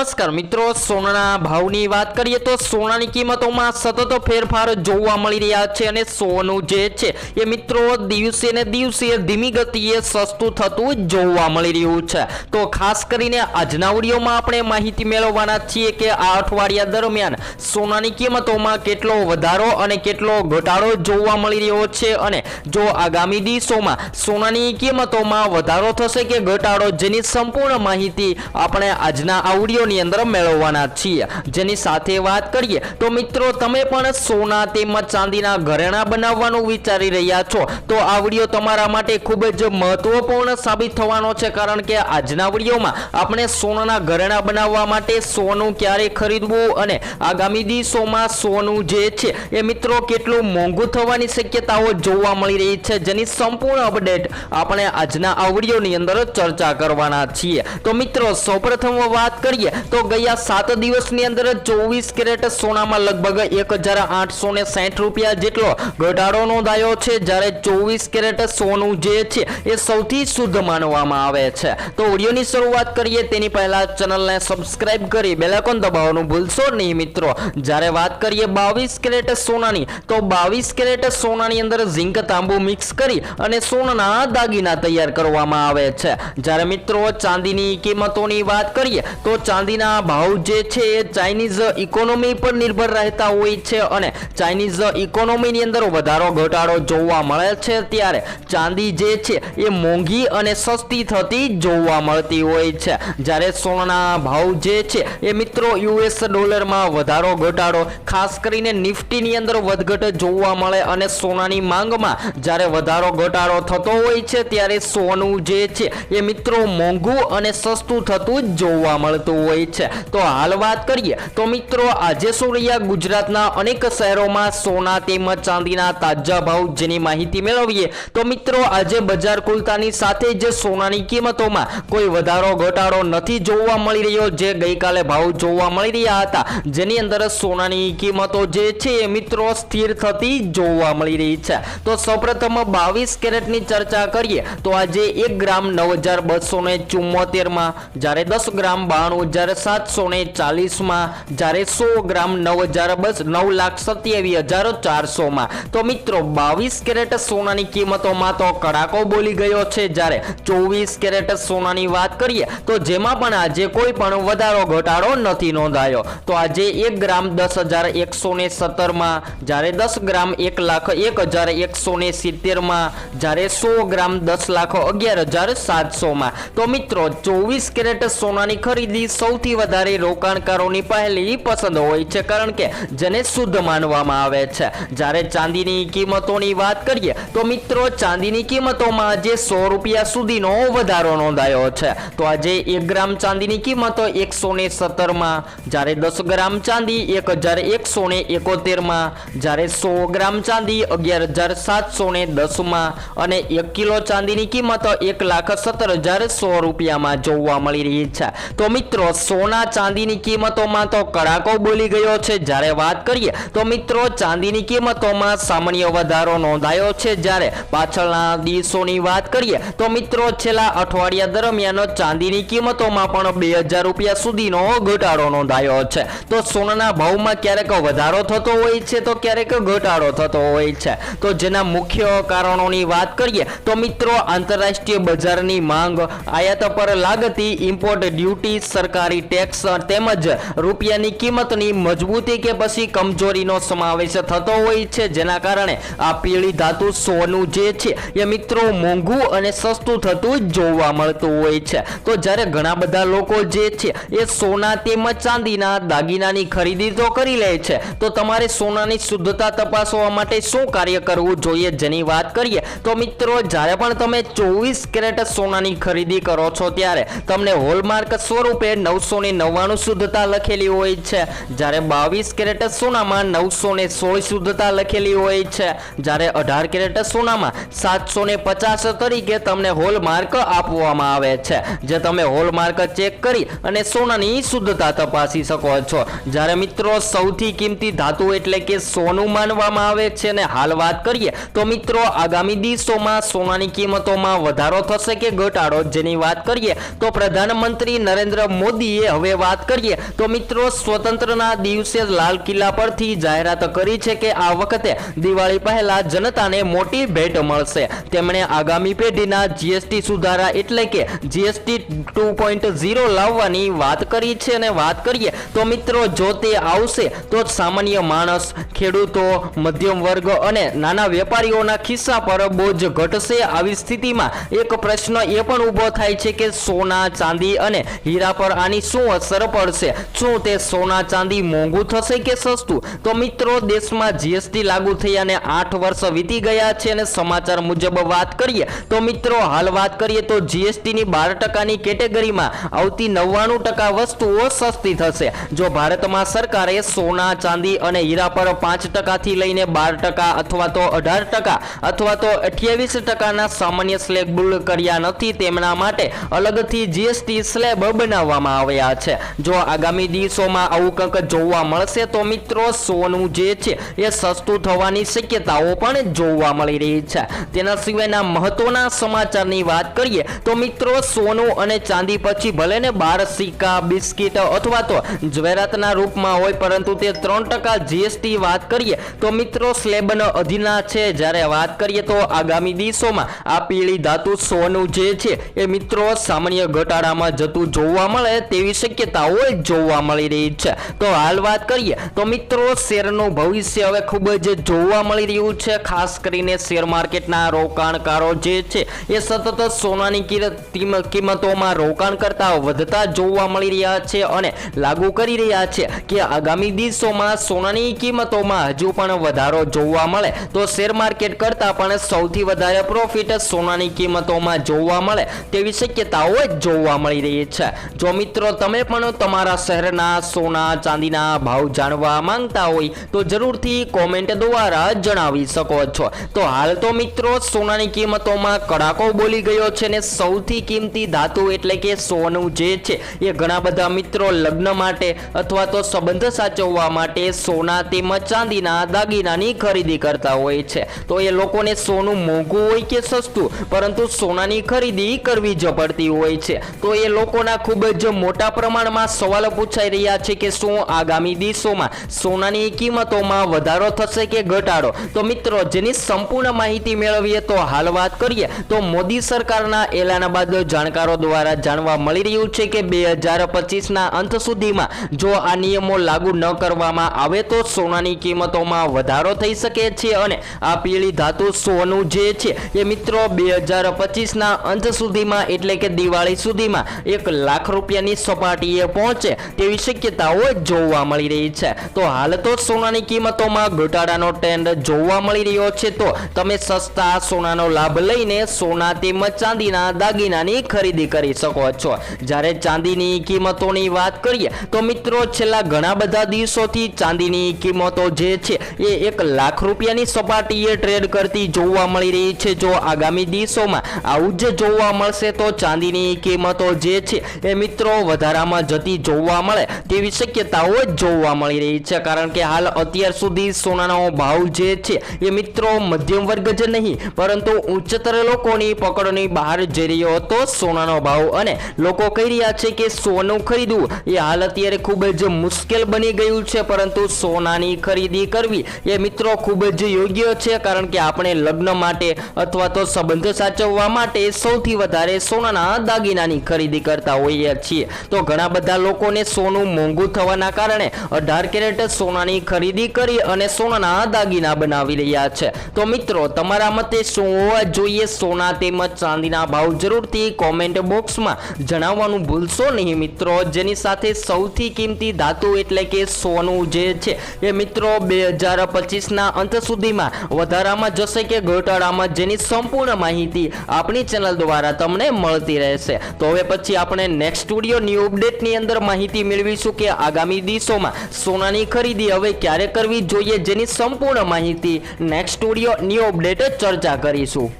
નમસ્કાર મિત્રો, સોનાના ભાવની વાત કરીએ તો સોનાની કિંમતોમાં સતત ફેરફાર જોવા મળી રહ્યા છે અને સોનું જે છે એ મિત્રો દિવસે ને દિવસે ધીમી ગતિએ સસ્તું થતું જોવા મળી રહ્યું છે. તો ખાસ કરીને આજના વિડીયોમાં આપણે માહિતી મેળવવાના છીએ કે આ અઠવાડિયા દરમિયાન સોનાની કિંમતોમાં કેટલો વધારો અને કેટલો ઘટાડો જોવા મળી રહ્યો છે અને જો આગામી દિવસોમાં સોનાની કિંમતોમાં વધારો થશે કે ઘટાડો, જેની સંપૂર્ણ માહિતી આપણે આજના આ વિડીયોની અંદર મેળવવાના છીએ. જેની સાથે વાત કરીએ, તો મિત્રો તમે પણ સોના તેમજ ચાંદીના ઘરેણા બનાવવાનું વિચારી રહ્યા છો. તો આ વીડિયો તમારા માટે ખૂબ જ મહત્વપૂર્ણ સાબિત થવાનો છે, કારણ કે આજના વિડીયોમાં આપણે સોનાના ઘરેણા બનાવવા માટે સોનું ક્યારે ખરીદવું અને આગામી દિવસોમાં સોનું જે છે, એ મિત્રો કેટલું મોંઘું થવાની શક્યતાઓ જોવા મળી રહી છે, જેની સંપૂર્ણ અપડેટ આપણે આજના આ વિડીયોની અંદર ચર્ચા કરવાના છીએ. તો મિત્રો, સૌપ્રથમ વાત કરીએ તો ગયા સાત દિવસની અંદર ચોવીસ કેરેટ સોનામાં લગભગ એક હજાર આઠસો ને સાઠ રૂપિયા જેટલો ઘટાડો નોંધાયો છે. જ્યારે ચોવીસ કેરેટ સોનું જે છે એ સૌથી શુદ્ધ માનવામાં આવે છે. તો ઓડિયોની શરૂઆત કરીએ. તેની પહેલા ચેનલને સબસ્ક્રાઇબ કરી બેલાકોન દબાવવાનું ભૂલશો નહીં મિત્રો. જ્યારે વાત કરીએ બાવીસ કેરેટ સોનાની, તો બાવીસ કેરેટ સોનાની અંદર ઝીંક તાંબુ મિક્સ કરી અને સોનાના દાગીના તૈયાર કરવામાં આવે છે. જ્યારે મિત્રો ચાંદીની કિંમતોની વાત કરીએ, તો ચાંદીના ભાવ જે છે એ ચાઇનીઝ ઇકોનોમી પર નિર્ભર રહેતા હોય છે અને ચાઇનીઝ ઇકોનોમીની અંદર વધારો ઘટાડો જોવા મળે છે ત્યારે ચાંદી જે છે એ મોંઘી અને સસ્તી થતી જોવા મળતી હોય છે. જ્યારે સોનાના ભાવ જે છે એ મિત્રો યુએસ ડોલરમાં વધારો ઘટાડો, ખાસ કરીને નિફ્ટીની અંદર વધઘટ જોવા મળે અને સોનાની માંગમાં જ્યારે વધારો ઘટાડો થતો હોય છે ત્યારે સોનું જે છે એ મિત્રો મોંઘું અને સસ્તું થતું જોવા મળતું હોય છે. તો હાલ વાત કરીએ, તો મિત્રો, આજે શું રહ્યા ગુજરાતના અનેક શહેરોમાં સોના તેમજ ચાંદીના તાજા ભાવ જેની માહિતી મેળવીએ, તો મિત્રો, આજે બજાર ખુલતાની સાથે જ સોનાની કિંમતોમાં કોઈ વધારો ઘટાડો નથી જોવા મળી રહ્યો, જે ગઈકાલે ભાવ જોવા મળી રહ્યા હતા. જેની અંદર સોનાની કિંમતો જે છે એ મિત્રો, સ્થિર થતી જોવા મળી રહી છે. તો સૌપ્રથમ બાવીસ કેરેટની ચર્ચા કરીએ, તો આજે એક ગ્રામ નવ હજાર બસો ને ચુમ્મોતેરમાં જ્યારે દસ ગ્રામ બાણું હજાર સાતસો ને ચાલીસમાં જ્યારે સો ગ્રામ નવ હજાર બસ નવ લાખ સત્યાવીસ હજાર ચારસોમાં. તો મિત્રો, બાવીસ કેરેટ સોનાની કિંમતોમાં તો કડાકો બોલી ગયો છે. જ્યારે ચોવીસ કેરેટ સોનાની વાત કરીએ, તો જેમાં પણ આજે કોઈ પણ વધારો, ઘટાડો નથી નોંધાયો. તો આજે એક ગ્રામ દસ હજાર એકસો ને સત્તરમાં, જ્યારે દસ ગ્રામ એક લાખ એક હજાર એકસો ને સિત્તેરમાં, જ્યારે સો ગ્રામ દસ લાખ અગિયાર હજાર સાતસોમાં. તો મિત્રો, ચોવીસ કેરેટ સોનાની ખરીદી સૌથી વધારે રોકાણકારોની પહેલી પસંદ હોય છે, કારણ કે જેને શુદ્ધ માનવામાં આવે છે. જ્યારે ચાંદીની કિંમતોની વાત કરીએ, તો મિત્રો, ચાંદીની કિંમતોમાં આજે સો રૂપિયા સુધીનો વધારો નોંધાયો છે. તો આજે એક ગ્રામ ચાંદીની કિંમતો એકસો ને સત્તરમાં, જ્યારે દસ ગ્રામ ચાંદી એક હજાર એકસો ને એકોતેરમાં, જ્યારે સો ગ્રામ ચાંદી અગિયાર હજાર સાતસો ને દસમાં અને એક કિલો ચાંદીની કિંમત એક લાખ સત્તર હજાર સો રૂપિયામાં જોવા મળી રહી છે. તો મિત્રો સોના ચાંદીની કિંમતોમાં તો કડાકો બોલી ગયો છે. જ્યારે વાત કરીએ તો મિત્રો, ચાંદીની કિંમતોમાં સામાન્ય વધારો નોંધાયો છે. જ્યારે પાછળના દિવસોની વાત કરીએ તો મિત્રો, છેલ્લા અઠવાડિયા દરમિયાન ચાંદીની કિંમતોમાં પણ બે હજાર રૂપિયા સુધીનો ઘટાડો નોંધાયો છે. તો સોનાના ભાવમાં ક્યારેક વધારો થતો હોય છે, તો ક્યારેક ઘટાડો થતો હોય છે. તો જેના મુખ્ય કારણોની વાત કરીએ તો મિત્રો, આંતરરાષ્ટ્રીય બજારની માંગ, આયાત પર લાગતી ઇમ્પોર્ટ ડ્યુટી સરકારી ટેક્સ તેમજ રૂપિયાની કિંમતની મજબૂતી કે પછી કમજોરીનો સમાવેશ થતો હોય છે. જેના કારણે આ પીળી ધાતુ સોનું જે છે એ મિત્રો મોંઘું અને સસ્તું થતું જોવા મળતું હોય છે. તો જ્યારે ઘણા બધા લોકો જે છે એ સોના તેમજ ચાંદીના દાગીનાની ખરીદી તો કરી લે છે. તો તમારે સોનાની શુદ્ધતા તપાસવા માટે શું કાર્ય કરવું જોઈએ જેની વાત કરીએ? તો મિત્રો, જ્યારે પણ તમે ચોવીસ કેરેટ સોનાની ખરીદી કરો છો ત્યારે તમને હોલમાર્ક સ્વરૂપે નવસો ને નવ્વાણું શુદ્ધતા લખેલી હોય છે. જ્યારે બાવીસ કેરેટ સોનામાં નવસો ને સોળ શુદ્ધતા લખેલી હોય છે. જ્યારે અઢાર કેરેટ સોનામાં સાતસો ને પચાસ તરીકે તમને હોલમાર્ક આપવામાં આવે છે. જે તમે હોલમાર્ક ચેક કરી અને સોનાની શુદ્ધતા તપાસી શકો છો. જ્યારે મિત્રો, સૌથી કિંમતી ધાતુ એટલે કે સોનું માનવામાં આવે છે અને હાલ વાત કરીએ, તો મિત્રો, આગામી દિવસોમાં સોનાની કિંમતોમાં વધારો થશે કે ઘટાડો? જેની વાત કરીએ, તો પ્રધાનમંત્રી નરેન્દ્ર મોદી મોદીએ હવે વાત કરીએ તો મિત્રો સ્વતંત્રના દિવસે લાલ કિલ્લા પરથી જાહેરાત કરી છે કે આ વખતે દિવાળી પહેલા જનતાને મોટી ભેટ મળશે. તેમણે આગામી પેઢીના જીએસટી સુધારા એટલે કે જીએસટી ટુ પોઈન્ટ ઝીરો લાવવાની વાત કરી છે અને વાત કરીએ તો મિત્રો જો તે આવશે તો સામાન્ય માણસ, ખેડૂતો, મધ્યમ વર્ગ અને નાના વેપારીઓના ખિસ્સા પર બોજ ઘટશે આવી સ્થિતિમાં એક પ્રશ્ન એ પણ ઊભો થાય છે કે સોના, ચાંદી અને હીરા પર આની શું અસર પડશે? શું તે સોના ચાંદી મોંઘું થશે કે સસ્તું? તો મિત્રો, દેશમાં જીએસટી લાગુ થયાને આઠ વર્ષ વીતી ગયા છે અને સમાચાર મુજબ વાત કરીએ તો મિત્રો, હાલ વાત કરીએ તો જીએસટીની બાર ટકાની કેટેગરીમાં આવતી નવ્વાણું ટકા વસ્તુઓ સસ્તી થશે. જો ભારતમાં સરકારે સોના, ચાંદી અને હીરા પર પાંચ ટકાથી લઈને બાર ટકા અથવા તો અઢાર ટકા અથવા તો અઠ્યાવીસ ટકાના સામાન્ય સ્લેબ કર્યા નથી, તેમના માટે અલગથી જીએસટી સ્લેબ બનાવવામાં આવ્યા છે. જો આગામી દિવસોમાં આવું કંઈક જોવા મળશે, તો મિત્રો, સોનું જે છે, એ સસ્તું થવાની શક્યતાઓ પણ જોવા મળી રહી છે. તેના સિવાયના મહત્વના સમાચારની વાત કરીએ, તો મિત્રો, સોનું અને ચાંદી પછી ભલે ને બાર સિક્કા, બિસ્કિટ અથવા તો જવેરાતના રૂપમાં હોય, પરંતુ તે ત્રણ ટકા જીએસટી વાત કરીએ, તો મિત્રો, સ્લેબન અધીના છે. જ્યારે વાત કરીએ, તો આગામી દિવસોમાં આ પીળી ધાતુ સોનું જે છે, એ મિત્રો, સામાન્ય ઘટાડામાં જતું જોવા મળે તેવી શક્યતાઓ જોવા મળી રહી છે. તો હાલ વાત કરીએ, તો મિત્રો શેરનું ભવિષ્ય હવે ખૂબ જ જોવા મળી રહ્યું છે. ખાસ કરીને શેર માર્કેટના રોકાણકારો જે છે, એ સતત સોનાની કિંમત- કિંમત- કિંમતોમાં રોકાણ કરતા વધતા જોવા મળી રહ્યા છે અને લાગુ કરી રહ્યા છે કે આગામી દિવસોમાં સોનાની કિંમતોમાં હજુ પણ વધારો જોવા મળે. તો શેર માર્કેટ કરતાં પણ સૌથી વધારે પ્રોફિટ સોનાની કિંમતોમાં જોવા મળે તેવી શક્યતાઓ જોવા મળી રહી છે. જો મિત્રો તમે પણ તમારા શહેરના સોના, ચાંદીના ભાવ જાણવા માંગતા હોય તો જરૂરથી કોમેન્ટ દ્વારા જણાવી શકો છો. તો હાલ તો મિત્રો સોનાની કિંમતોમાં કડાકો બોલી ગયો છે ને સૌથી કિંમતી ધાતુ એટલે કે સોનું જે છે, એ ઘણા બધા મિત્રો લગ્ન માટે અથવા તો સંબંધ સાચવવા માટે સોના તેમજ ચાંદીના દાગીનાની ખરીદી કરતા હોય છે. તો એ લોકોને સોનું મોંઘું હોય કે સસ્તું, પરંતુ સોનાની ખરીદી કરવી જ પડતી હોય છે. તો એ લોકોના ખૂબ જ મોટા પ્રમાણમાં સવાલો પૂછાઈ રહ્યા છે કે શું આગામી દિવસોમાં સોનાની કિંમતોમાં વધારો થશે કે ઘટાડો? તો મિત્રો, જેની સંપૂર્ણ માહિતી મેળવીએ તો હાલ વાત કરીએ, તો મોદી સરકારના એલાન બાદ જાણકારો દ્વારા જાણવા મળી રહ્યું છે કે બે હજાર પચીસના અંત સુધીમાં જો આ નિયમો લાગુ ન કરવામાં આવે તો સોનાની કિંમતોમાં વધારો થઈ શકે છે અને આ પીળી ધાતુ સોનું જે છે એ મિત્રો, બે હજાર પચીસના અંત સુધીમાં એટલે કે દિવાળી સુધીમાં એક લાખ રૂપિયાની સપાટીએ પહોંચે તેવી શક્યતાઓ જોવા મળી રહી છે. તો હાલ તો સોનાની કિંમતોમાં ઘટાડાનો ટ્રેન્ડ જોવા મળી રહ્યો છે. તો તમે સસ્તા સોનાનો લાભ લઈને સોના તેમજ ચાંદીના દાગીનાની ખરીદી કરી શકો છો. જ્યારે ચાંદીની કિંમતોની વાત કરીએ, તો મિત્રો છેલ્લા ઘણા બધા દિવસોથી ચાંદીની કિંમતો જે છે, એ એક લાખ રૂપિયાની સપાટીએ ટ્રેડ કરતી જોવા મળી રહી છે. જો આગામી દિવસોમાં આવું જ જોવા મળશે, તો ચાંદીની કિંમતો જે છે, એ મિત્રો વધારામાં જતી જોવા મળે તેવી શક્યતાઓ જોવા મળી રહી છે. કારણ કે હાલ અત્યાર સુધી સોનાનો ભાવ જે છે એ મિત્રો મધ્યમ વર્ગ જ નહીં, પરંતુ ઉચ્ચતર લોકોની પકડની બહાર જઈ રહ્યો હતો સોનાનો ભાવ. અને લોકો કહી રહ્યા છે કે સોનું ખરીદવું એ હાલ અત્યારે ખૂબ જ મુશ્કેલ બની ગયું છે, પરંતુ સોનાની ખરીદી કરવી એ મિત્રો ખૂબ જ યોગ્ય છે, કારણ કે આપણે લગ્ન માટે અથવા તો સંબંધ સાચવવા માટે સૌથી વધારે સોનાના દાગીનાની ખરીદી કરતા હોઈએ છીએ. તો ઘણા બધા લોકોને સોનું મોંઘું થવાના કારણે અઢાર કેરેટ સોનાની ખરીદી કરી અને સોનાના દાગીના બનાવી રહ્યા છે. તો મિત્રો, તમારા મતે શું હોવા જોઈએ? સોના તેમજ ચાંદીના ભાવ જરૂરથી કોમેન્ટ બોક્સમાં જણાવવાનું ભૂલશો નહીં મિત્રો. જેની સાથે સૌથી કિંમતી ધાતુ એટલે કે સોનું જે છે એ મિત્રો, બે હજાર પચીસના અંત સુધીમાં વધારામાં જશે કે ઘટાડામાં? જેની સંપૂર્ણ માહિતી આપણી ચેનલ દ્વારા તમને મળતી રહેશે. તો હવે પછી આપણે નેક્સ્ટ સ્ટુડિયો ન્યૂ અપડેટની અંદર માહિતી મેળવીશું કે આગામી દિવસોમાં સોનાની ખરીદી હવે ક્યારે કરવી જોઈએ, જેની સંપૂર્ણ માહિતી નેક્સ્ટ સ્ટુડિયો ન્યૂ અપડેટે ચર્ચા કરીશું.